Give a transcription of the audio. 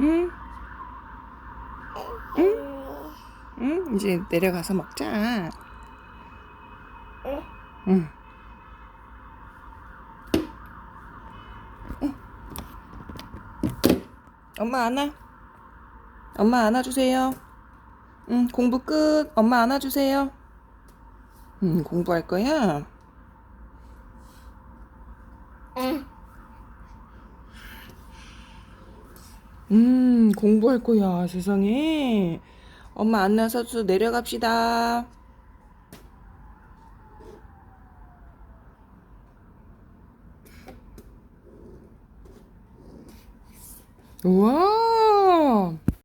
응? 응? 응? 이제 내려가서 먹자. 응. 어? 엄마 안아. 엄마 안아주세요. 응, 공부 끝. 엄마 안아주세요. 응, 공부할 거야? 음, 공부할 거야, 세상에. 엄마 안아서 또 내려갑시다. 우와,